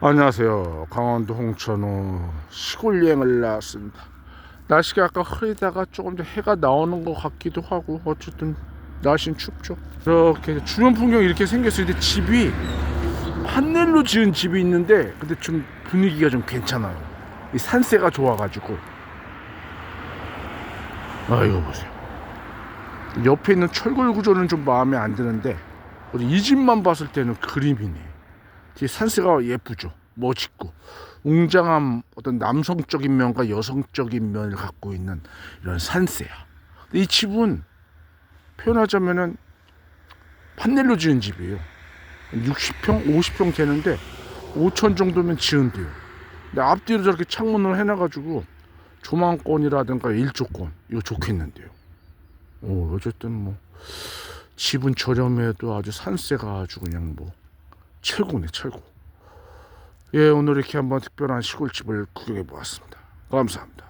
안녕하세요. 강원도 홍천호 시골 여행을 나왔습니다. 날씨가 아까 흐리다가 조금 더 해가 나오는 것 같기도 하고 어쨌든 날씨는 춥죠. 이렇게 주변 풍경이 이렇게 생겼어요. 근데 집이 판넬로 지은 집이 있는데 근데 좀 분위기가 좀 괜찮아요. 이 산세가 좋아가지고 아 이거 보세요. 옆에 있는 철골 구조는 좀 마음에 안 드는데 이 집만 봤을 때는 그림이네. 산세가 예쁘죠. 멋있고 웅장한 어떤 남성적인 면과 여성적인 면을 갖고 있는 이런 산세야. 이 집은 표현하자면은 판넬로 지은 집이에요. 60평, 50평 되는데 5천 정도면 지은대요. 근데 앞뒤로 저렇게 창문을 해놔가지고 조망권이라든가 일조권 이거 좋겠는데요. 오 어쨌든 뭐 집은 저렴해도 아주 산세가 아주 그냥 뭐 최고네 최고 예 오늘 이렇게 한번 특별한 시골집을 구경해 보았습니다. 감사합니다